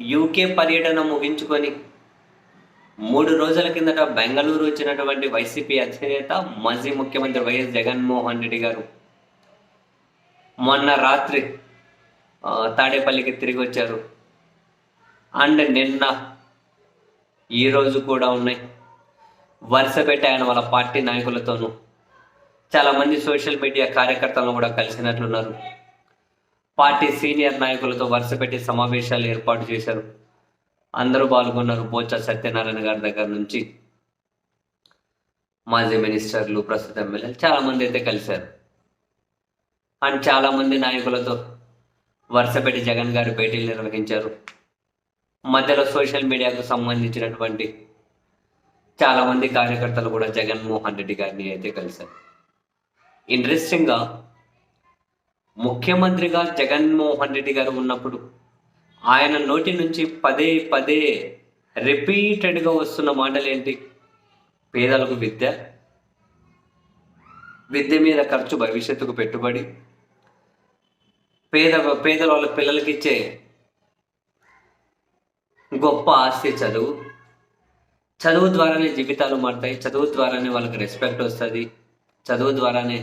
UK పర్యటన ముగించుకొని మూడు రోజుల కిందట బెంగళూరు వచ్చినటువంటి వైసీపీ అధినేత మాజీ ముఖ్యమంత్రి వైఎస్ జగన్మోహన్ రెడ్డి గారు మొన్న రాత్రి తాడేపల్లికి తిరిగి వచ్చారు. అండ్ నిన్న ఈరోజు కూడా ఉన్నాయి. వరుస పెట్టి ఆయన వాళ్ళ పార్టీ నాయకులతోనూ. చాలామంది సోషల్ మీడియా కార్యకర్తలను కూడా కలిసినట్లున్నారు. పార్టీ సీనియర్ నాయకులతో వరుస పెట్టి సమావేశాలు ఏర్పాటు చేశారు. అందరూ పాల్గొన్నారు. బోచా సత్యనారాయణ గారి దగ్గర నుంచి మాజీ మినిస్టర్లు ప్రస్తుత ఎమ్మెల్యేలు చాలా మంది అయితే కలిశారు. అండ్ చాలా మంది నాయకులతో వరుస పెట్టి జగన్ గారు భేటీలు నిర్వహించారు. మధ్యలో సోషల్ మీడియాకు సంబంధించినటువంటి చాలా మంది కార్యకర్తలు కూడా జగన్మోహన్ రెడ్డి గారిని అయితే కలిశారు. ఇంట్రెస్టింగ్గా ముఖ్యమంత్రిగా జగన్మోహన్ రెడ్డి గారు ఉన్నప్పుడు ఆయన నోటి నుంచి పదే పదే రిపీటెడ్గా వస్తున్న మాటలు ఏంటి పేదలకు విద్య విద్య మీద ఖర్చు భవిష్యత్తుకు పెట్టుబడి పేద పేదల వాళ్ళ పిల్లలకి ఇచ్చే గొప్ప ఆస్తి చదువు చదువు ద్వారానే జీవితాలు మారుతాయి చదువు ద్వారానే వాళ్ళకి రెస్పెక్ట్ వస్తుంది చదువు ద్వారానే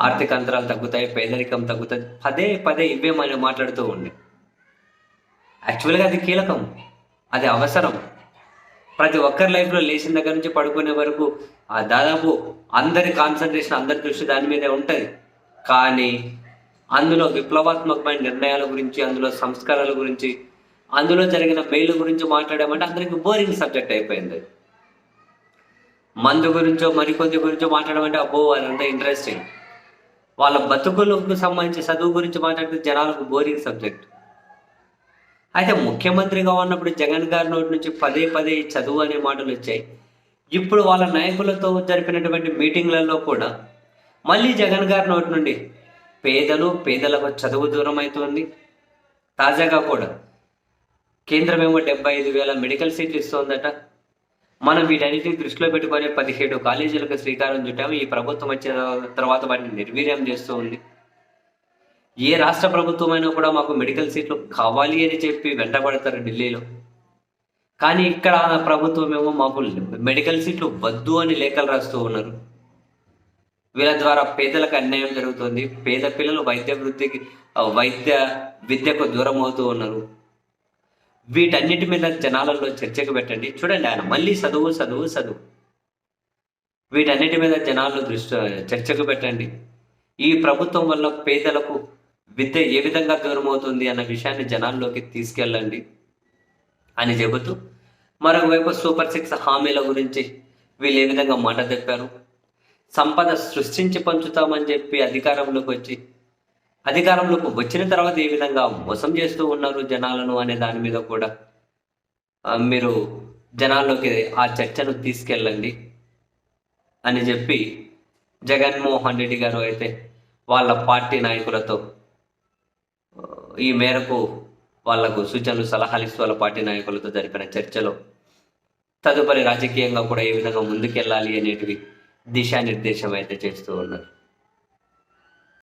ఆర్థిక అంతరాలు తగ్గుతాయి పేదరికం తగ్గుతుంది. పదే పదే ఇవే మనం మాట్లాడుతూ ఉండే. యాక్చువల్గా అది కీలకం. అది అవసరం. ప్రతి ఒక్కరి లైఫ్లో లేచిన దగ్గర నుంచి పడుకునే వరకు ఆ దాదాపు అందరి కాన్సన్ట్రేషన్ అందరి దృష్టి దాని మీదే ఉంటుంది. కానీ అందులో విప్లవాత్మకమైన నిర్ణయాల గురించి అందులో సంస్కారాల గురించి అందులో జరిగిన మేలు గురించి మాట్లాడామంటే అందరికి బోరింగ్ సబ్జెక్ట్ అయిపోయింది. మందు గురించో మరికొద్ది గురించో మాట్లాడమంటే అబ్బో అదంతా ఇంట్రెస్టింగ్ వాళ్ళ బతుకులకు సంబంధించి చదువు గురించి మాట్లాడితే జనాలకు బోరింగ్ సబ్జెక్ట్ అయితే ముఖ్యమంత్రిగా ఉన్నప్పుడు జగన్ గారి నోటి నుంచి పదే పదే చదువు అనే మాటలు వచ్చాయి. ఇప్పుడు వాళ్ళ నాయకులతో జరిపినటువంటి మీటింగ్లలో కూడా మళ్ళీ జగన్ గారి నోటి నుండి పేదలు పేదలకు చదువు దూరం అవుతుంది. తాజాగా కూడా కేంద్రం ఏమో డెబ్బై ఐదు వేల మెడికల్ సీట్లు ఇస్తోందట. మనం వీటన్నిటిని దృష్టిలో పెట్టుకొని పదిహేడు కాలేజీలకు శ్రీకారం చుట్టాము. ఈ ప్రభుత్వం వచ్చిన తర్వాత వాటిని నిర్వీర్యం చేస్తూ ఉంది. ఏ రాష్ట్ర ప్రభుత్వమైనా కూడా మాకు మెడికల్ సీట్లు కావాలి అని చెప్పి వెంటబడతారు ఢిల్లీలో. కానీ ఇక్కడ ప్రభుత్వం ఏమో మాకు మెడికల్ సీట్లు వద్దు అని లేఖలు రాస్తూ ఉన్నారు. వీళ్ళ ద్వారా పేదలకు అన్యాయం జరుగుతుంది. పేద పిల్లలు వైద్య వృద్ధికి వైద్య విద్యకు దూరం అవుతూ ఉన్నారు. వీటన్నిటి మీద జనాలలో చర్చకు పెట్టండి. చూడండి ఆయన మళ్ళీ చదువు చదువు చదువు. వీటన్నిటి మీద జనాలు దృష్టి చర్చకు పెట్టండి. ఈ ప్రభుత్వం వల్ల పేదలకు విద్య ఏ విధంగా దూరం అవుతుంది అన్న విషయాన్ని జనాల్లోకి తీసుకెళ్ళండి అని చెబుతూ మరొకవైపు సూపర్ సిక్స్ హామీల గురించి వీళ్ళు ఏ విధంగా మాట చెప్పారు సంపద సృష్టించి పంచుతామని చెప్పి అధికారంలోకి వచ్చి అధికారంలోకి వచ్చిన తర్వాత ఏ విధంగా మోసం చేస్తూ ఉన్నారు జనాలను అనే దాని మీద కూడా మీరు జనాల్లోకి ఆ చర్చను తీసుకెళ్ళండి అని చెప్పి జగన్మోహన్ రెడ్డి గారు అయితే వాళ్ళ పార్టీ నాయకులతో ఈ మేరకు వాళ్ళకు సూచనలు సలహాలు ఇస్తూ వాళ్ళ పార్టీ నాయకులతో జరిపిన చర్చలో తదుపరి రాజకీయంగా కూడా ఏ విధంగా ముందుకెళ్ళాలి అనేటివి దిశానిర్దేశం అయితే చేస్తూ ఉన్నారు.